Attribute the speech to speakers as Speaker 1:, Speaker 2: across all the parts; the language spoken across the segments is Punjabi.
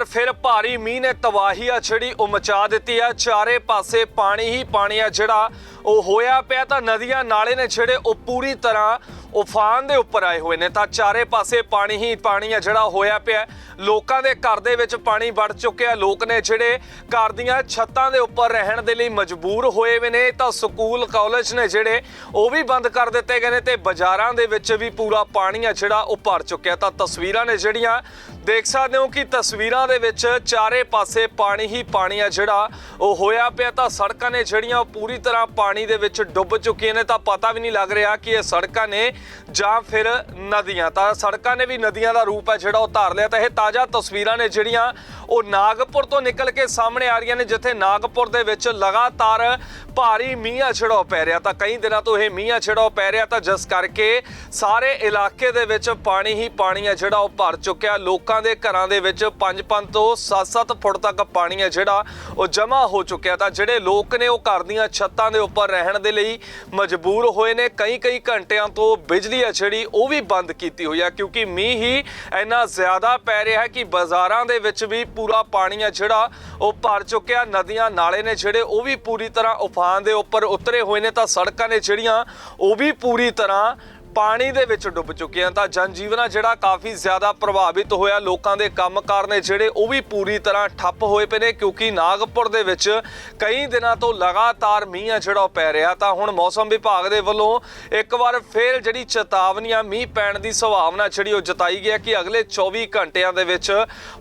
Speaker 1: ਵਾਰ ਫਿਰ ਭਾਰੀ ਮੀਂਹ ਨੇ ਤਬਾਹੀ ਆ ਜਿਹੜੀ ਉਹ ਮਚਾ ਦਿੱਤੀ ਆ। ਚਾਰੇ ਪਾਸੇ ਪਾਣੀ ਹੀ ਪਾਣੀ ਆ ਜਿਹੜਾ ਉਹ ਹੋਇਆ ਪਿਆ ਤਾਂ ਨਦੀਆਂ ਨਾਲੇ ਨੇ ਜਿਹੜੇ ਉਹ ਪੂਰੀ ਤਰ੍ਹਾਂ ਉਫਾਨ ਦੇ ਉੱਪਰ ਆਏ ਹੋਏ ਨੇ। ਤਾਂ ਚਾਰੇ ਪਾਸੇ ਪਾਣੀ ਹੀ ਪਾਣੀ ਆ ਜਿਹੜਾ ਹੋਇਆ ਪਿਆ ਲੋਕਾਂ ਦੇ ਘਰ ਦੇ ਵਿੱਚ ਪਾਣੀ ਵੜ ਚੁੱਕਿਆ। ਲੋਕ ਨੇ ਜਿਹੜੇ ਘਰ ਦੀਆਂ ਛੱਤਾਂ ਦੇ ਉੱਪਰ ਰਹਿਣ ਦੇ ਲਈ ਮਜਬੂਰ ਹੋਏ ਵੇ ਨੇ, ਤਾਂ ਸਕੂਲ, ਕਾਲਜ ਨੇ ਜਿਹੜੇ ਉਹ ਵੀ ਬੰਦ ਕਰ ਦਿੱਤੇ ਗਏ ਨੇ ਤੇ ਬਾਜ਼ਾਰਾਂ ਦੇ ਵਿੱਚ ਵੀ ਪੂਰਾ ਪਾਣੀ ਆ ਜਿਹੜਾ ਉਹ ਭਰ ਚੁੱਕਿਆ। ਤਾਂ ਤਸਵੀਰਾਂ ਨੇ ਜਿਹੜੀਆਂ ਦੇਖ ਸਕਦੇ ਹੋ ਕਿ ਤਸਵੀਰਾਂ ਦੇ ਵਿੱਚ ਚਾਰੇ ਪਾਸੇ ਪਾਣੀ ਹੀ ਪਾਣੀ ਆ ਜਿਹੜਾ ਉਹ ਹੋਇਆ ਪਿਆ। ਤਾਂ ਸੜਕਾਂ ਨੇ ਜਿਹੜੀਆਂ ਉਹ ਪੂਰੀ ਤਰ੍ਹਾਂ ਪਾਣੀ ਦੇ ਵਿੱਚ ਡੁੱਬ ਚੁੱਕੀਆਂ ਨੇ। ਤਾਂ ਪਤਾ ਵੀ ਨਹੀਂ ਲੱਗ ਰਿਹਾ ਕਿ ਇਹ ਸੜਕਾਂ ਨੇ ਜਾਂ ਫਿਰ ਨਦੀਆਂ। ਤਾਂ ਸੜਕਾਂ ਨੇ ਵੀ ਨਦੀਆਂ ਦਾ ਰੂਪ ਹੈ ਜਿਹੜਾ ਉਹ ਧਾਰ ਲਿਆ। ਤਾਂ ਇਹ ਤਾਜ਼ਾ ਤਸਵੀਰਾਂ ਨੇ ਜਿਹੜੀਆਂ ਉਹ ਨਾਗਪੁਰ ਤੋਂ ਨਿਕਲ ਕੇ ਸਾਹਮਣੇ ਆ ਰਹੀਆਂ ਨੇ, ਜਿੱਥੇ ਨਾਗਪੁਰ ਦੇ ਵਿੱਚ ਲਗਾਤਾਰ ਭਾਰੀ ਮੀਂਹ ਆ ਜਿਹੜਾ ਉਹ ਪੈ ਰਿਹਾ। ਤਾਂ ਕਈ ਦਿਨਾਂ ਤੋਂ ਇਹ ਮੀਂਹ ਆ ਜਿਹੜਾ ਉਹ ਪੈ ਰਿਹਾ। ਤਾਂ ਜਿਸ ਕਰਕੇ ਸਾਰੇ ਇਲਾਕੇ ਦੇ ਵਿੱਚ ਪਾਣੀ ਹੀ ਪਾਣੀ ਆ ਜਿਹੜਾ ਉਹ ਭਰ ਚੁੱਕਿਆ। ਲੋਕਾਂ ਦੇ ਘਰਾਂ ਦੇ ਵਿੱਚ 5-5 ਤੋਂ 7-7 ਫੁੱਟ ਤੱਕ ਪਾਣੀ ਆ ਜਿਹੜਾ ਉਹ ਜਮ੍ਹਾਂ ਹੋ ਚੁੱਕਿਆ। ਤਾਂ ਜਿਹੜੇ ਲੋਕ ਨੇ ਉਹ ਘਰ ਦੀਆਂ ਛੱਤਾਂ ਦੇ ਉੱਪਰ ਰਹਿਣ ਦੇ ਲਈ ਮਜਬੂਰ ਹੋਏ ਨੇ। ਕਈ ਕਈ ਘੰਟਿਆਂ ਤੋਂ ਬਿਜਲੀ ਆ ਜਿਹੜੀ, ਉਹ ਵੀ ਬੰਦ ਕੀਤੀ ਹੋਈ ਆ, ਕਿਉਂਕਿ ਮੀਂਹ ਹੀ ਇੰਨਾ ਜ਼ਿਆਦਾ ਪੈ ਰਿਹਾ ਹੈ ਕਿ ਬਾਜ਼ਾਰਾਂ ਦੇ ਵਿੱਚ ਵੀ ਪੂਰਾ ਪਾਣੀ ਆ ਜਿਹੜਾ, ਉਹ ਭਰ ਚੁੱਕਿਆ। ਨਦੀਆਂ ਨਾਲੇ ਨੇ ਜਿਹੜੇ, ਉਹ ਵੀ ਪੂਰੀ ਤਰ੍ਹਾਂ ਉਫਾਨ ਦੇ ਉੱਪਰ ਉਤਰੇ ਹੋਏ ਨੇ, ਤਾਂ ਸੜਕਾਂ ਨੇ ਜਿਹੜੀਆਂ, ਉਹ ਵੀ ਪੂਰੀ ਤਰ੍ਹਾਂ ਪਾਣੀ ਦੇ ਵਿੱਚ ਡੁੱਬ ਚੁੱਕੀਆਂ ਤਾਂ ਜਨਜੀਵਨ ਆ ਜਿਹੜਾ ਕਾਫੀ ਜ਼ਿਆਦਾ ਪ੍ਰਭਾਵਿਤ ਹੋਇਆ, ਲੋਕਾਂ ਦੇ ਕੰਮਕਾਰ ਨੇ ਜਿਹੜੇ ਉਹ ਵੀ ਪੂਰੀ ਤਰ੍ਹਾਂ ਠੱਪ ਹੋਏ ਪਏ ਨੇ ਕਿਉਂਕਿ ਨਾਗਪੁਰ ਦੇ ਵਿੱਚ ਕਈ ਦਿਨਾਂ ਤੋਂ ਲਗਾਤਾਰ ਮੀਂਹ ਆ ਜਿਹੜਾ ਉਹ ਪੈ ਰਿਹਾ। ਤਾਂ ਹੁਣ ਮੌਸਮ ਵਿਭਾਗ ਦੇ ਵੱਲੋਂ ਇੱਕ ਵਾਰ ਫੇਰ ਜਿਹੜੀ ਚੇਤਾਵਨੀ ਆ ਮੀਂਹ ਪੈਣ ਦੀ ਸੰਭਾਵਨਾ ਜਿਹੜੀ ਉਹ ਜਤਾਈ ਗਈ ਹੈ ਕਿ ਅਗਲੇ 24 ਘੰਟਿਆਂ ਦੇ ਵਿੱਚ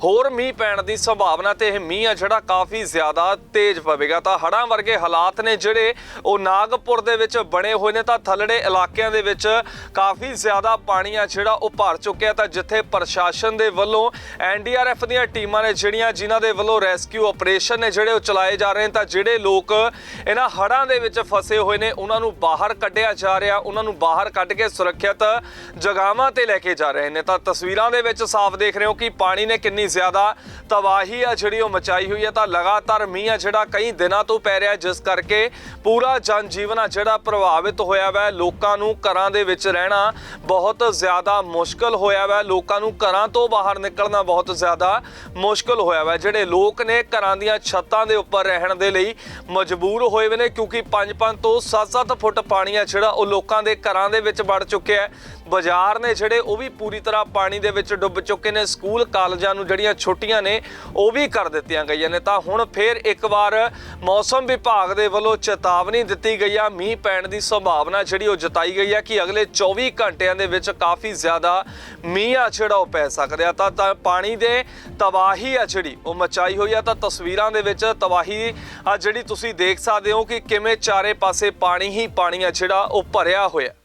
Speaker 1: ਹੋਰ ਮੀਂਹ ਪੈਣ ਦੀ ਸੰਭਾਵਨਾ ਤੇ ਇਹ ਮੀਂਹ ਆ ਜਿਹੜਾ ਕਾਫੀ ਜ਼ਿਆਦਾ ਤੇਜ਼ ਪਵੇਗਾ। ਤਾਂ ਹੜ੍ਹਾਂ ਵਰਗੇ ਹਾਲਾਤ ਨੇ ਜਿਹੜੇ ਉਹ ਨਾਗਪੁਰ ਦੇ ਵਿੱਚ ਬਣੇ ਹੋਏ ਨੇ। ਤਾਂ ਥੱਲੜੇ ਇਲਾਕਿਆਂ ਦੇ ਵਿੱਚ ਕਾਫੀ ਜ਼ਿਆਦਾ ਪਾਣੀ ਆ ਜਿਹੜਾ ਉਹ ਭਰ ਚੁੱਕਿਆ ਤਾਂ ਜਿੱਥੇ ਪ੍ਰਸ਼ਾਸਨ ਦੇ ਵੱਲੋਂ ਐਨਡੀਆਰਐਫ ਦੀਆਂ ਟੀਮਾਂ ਨੇ ਜਿਹੜੀਆਂ ਜਿਨ੍ਹਾਂ ਦੇ ਵੱਲੋਂ ਰੈਸਕਿਊ ਆਪਰੇਸ਼ਨ ਨੇ ਜਿਹੜੇ ਉਹ ਚਲਾਏ ਜਾ ਰਹੇ ਨੇ, ਤਾਂ ਜਿਹੜੇ ਲੋਕ ਇਹਨਾਂ ਹੜ੍ਹਾਂ ਦੇ ਵਿੱਚ ਫਸੇ ਹੋਏ ਨੇ, ਉਹਨਾਂ ਨੂੰ ਬਾਹਰ ਕੱਢਿਆ ਜਾ ਰਿਹਾ, ਉਹਨਾਂ ਨੂੰ ਬਾਹਰ ਕੱਢ ਕੇ ਸੁਰੱਖਿਅਤ ਜਗ੍ਹਾਵਾਂ ਤੇ ਲੈ ਕੇ ਜਾ ਰਹੇ ਨੇ। ਤਾਂ ਤਸਵੀਰਾਂ ਦੇ ਵਿੱਚ ਸਾਫ਼ ਦੇਖ ਰਹੇ ਹੋ ਕਿ ਪਾਣੀ ਨੇ ਕਿੰਨੀ ਜ਼ਿਆਦਾ ਤਬਾਹੀ ਆ ਜਿਹੜੀ ਉਹ ਮਚਾਈ ਹੋਈ ਹੈ। ਤਾਂ ਲਗਾਤਾਰ ਮੀਂਹ ਆ ਜਿਹੜਾ ਕਈ ਦਿਨਾਂ ਤੋਂ ਪੈ ਰਿਹਾ, ਜਿਸ ਕਰਕੇ ਪੂਰਾ ਜਨ ਜੀਵਨ ਆ ਜਿਹੜਾ ਪ੍ਰਭਾਵਿਤ ਹੋਇਆ ਵਾ। ਲੋਕਾਂ ਨੂੰ ਘਰਾਂ ਦੇ ਵਿੱਚ ਰਹਿਣਾ ਬਹੁਤ ਜ਼ਿਆਦਾ ਮੁਸ਼ਕਲ ਹੋਇਆ ਵਾ। ਲੋਕਾਂ ਨੂੰ ਘਰਾਂ ਤੋਂ ਬਾਹਰ ਨਿਕਲਣਾ ਬਹੁਤ ਜ਼ਿਆਦਾ ਮੁਸ਼ਕਲ ਹੋਇਆ ਵਾ। ਜਿਹੜੇ ਲੋਕ ਨੇ ਘਰਾਂ ਦੀਆਂ ਛੱਤਾਂ ਦੇ ਉੱਪਰ ਰਹਿਣ ਦੇ ਲਈ ਮਜਬੂਰ ਹੋਏ ਵੇ ਨੇ ਕਿਉਂਕਿ 5-5 ਤੋਂ 7-7 ਫੁੱਟ ਪਾਣੀ ਆ ਜਿਹੜਾ ਉਹ ਲੋਕਾਂ ਦੇ ਘਰਾਂ ਦੇ ਵਿੱਚ ਵੜ ਚੁੱਕਿਆ ਹੈ। ਬਾਜ਼ਾਰ ਨੇ ਜਿਹੜੇ ਉਹ ਵੀ ਪੂਰੀ ਤਰ੍ਹਾਂ ਪਾਣੀ ਦੇ ਵਿੱਚ ਡੁੱਬ ਚੁੱਕੇ ਨੇ। ਸਕੂਲ ਕਾਲਜਾਂ ਨੂੰ ਜਿਹੜੀਆਂ ਛੁੱਟੀਆਂ ਨੇ, ਉਹ ਵੀ ਕਰ ਦਿੱਤੀਆਂ ਗਈਆਂ ਨੇ। ਤਾਂ ਹੁਣ ਫੇਰ ਇੱਕ ਵਾਰ ਮੌਸਮ ਵਿਭਾਗ ਦੇ ਵੱਲੋਂ ਚੇਤਾਵਨੀ ਦਿੱਤੀ ਗਈ ਆ। ਮੀਂਹ ਪੈਣ ਦੀ ਸੰਭਾਵਨਾ ਜਿਹੜੀ ਉਹ ਜਤਾਈ ਗਈ ਆ ਕਿ ਅਗਲੇ 24 ਘੰਟਿਆਂ ਦੇ ਵਿੱਚ ਕਾਫੀ ਜ਼ਿਆਦਾ ਮੀਂਹ ਆ ਜਿਹੜਾ ਉਹ ਪੈ ਸਕਦਾ ਤਾਂ ਤਾਂ ਪਾਣੀ ਦੇ ਤਬਾਹੀ ਆ ਜਿਹੜੀ ਉਹ ਮਚਾਈ ਹੋਈ ਆ। ਤਾਂ ਤਸਵੀਰਾਂ ਦੇ ਵਿੱਚ ਤਬਾਹੀ ਆ ਜਿਹੜੀ ਤੁਸੀਂ ਦੇਖ ਸਕਦੇ ਹੋ ਕਿ ਕਿਵੇਂ ਚਾਰੇ ਪਾਸੇ ਪਾਣੀ ਹੀ ਪਾਣੀ ਆ ਜਿਹੜਾ ਉਹ ਭਰਿਆ ਹੋਇਆ।